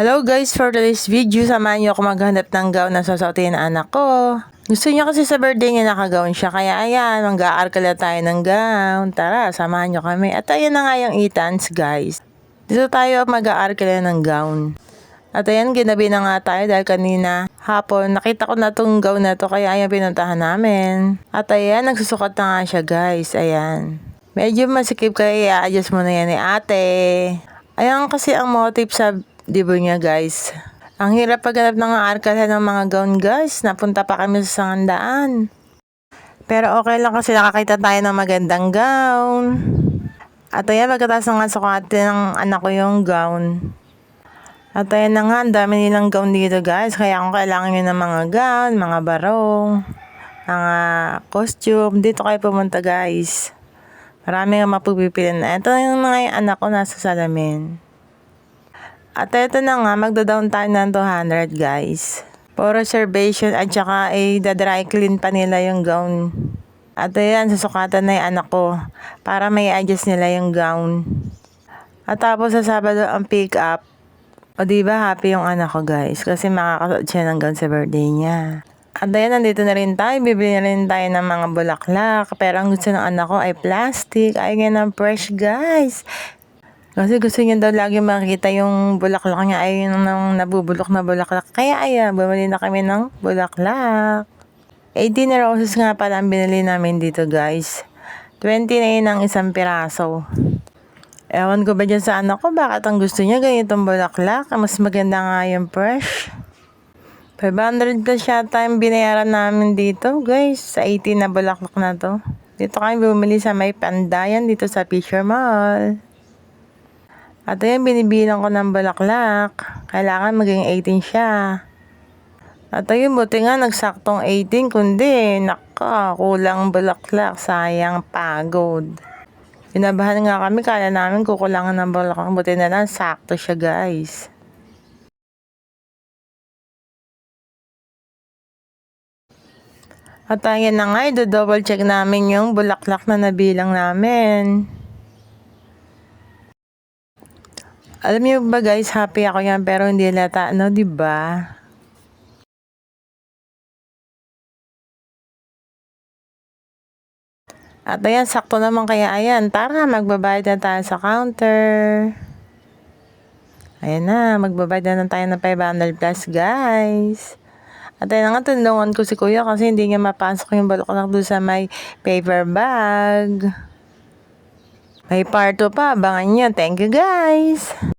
Hello guys, for today's video, samahan niyo ako maghanap ng gown na sasuotin ng anak ko. Gusto niya kasi sa birthday niya nakagown siya, kaya ayan, mag-aarkala tayo ng gown. Tara, samahan niyo kami. At ayan na nga yung Ethan's guys. Dito tayo mag-aarkala ng gown. At ayan, ginabi na nga tayo dahil kanina hapon, nakita ko na tong gown na to, kaya ayan pinuntahan namin. At ayan, nagsusukat na nga siya guys, ayan. Medyo masikip kaya i-adjust mo na yan ni ate. Ayan kasi ang motive sa dibo niya guys. Ang hirap paghanap ng arkala ng mga gown guys. Napunta pa kami sa sangandaan. Pero okay lang kasi nakakita tayo ng magandang gown. At ayan, pagkatapos na nga sukatin ng anak ko yung gown. At ayan na nga, ang dami nilang gown dito guys. Kaya kung kailangan nyo ng mga gown, mga barong, mga costume, dito kayo pumunta guys. Marami nga mapupipili na. Ito yung mga yung anak ko nasa salamin. At ito na nga, magda-down tayo ng 200 guys. For reservation at saka ay da-dry clean pa nila yung gown. At ayan, susukatan na yung anak ko para may adjust nila yung gown. At tapos sa Sabado ang pick up. O di ba happy yung anak ko guys kasi makakasuot siya ng gown sa birthday niya. At ayan, nandito na rin tayo. Bibili na rin tayo ng mga bulaklak. Pero ang gusto ng anak ko ay plastic. Ay ng fresh guys. Kasi gusto niya daw lagi makita yung bulaklak niya ay yung nang nabubulok na bulaklak. Kaya ayan, bumili na kami ng bulaklak. 18 roses nga pala ang binili namin dito guys. 20 na yun ang isang piraso. Ewan ko ba dyan sa anak ko, bakit ang gusto niya ganitong bulaklak? Mas maganda nga yung fresh. 500 plus yata yung binayaran namin dito guys, sa 18 na bulaklak na to. Dito kami bumili sa may pandayan dito sa Fisher Mall. At ayan, binibilang ko ng bulaklak. Kailangan maging 18 siya. At ayun, buti nga nagsaktong 18, kundi naka, kulang bulaklak, sayang pagod. Binabahan nga kami, kala namin kukulangan ng bulaklak. Buti na lang, sakto siya guys. At ayan na nga, do-double check namin yung bulaklak na nabilang namin. Alam niyo ba guys, happy ako yan pero hindi lata, ano, di ba? At ayan, sakto naman kaya ayan. Tara, magbabayad na tayo sa counter. Ayan na, magbabayad na tayo ng 500 plus guys. At ayun nga, tulungan ko si kuya kasi hindi niya mapasok yung bulaklak doon sa may paper bag. May part 2 pa, abangan niyo. Thank you guys!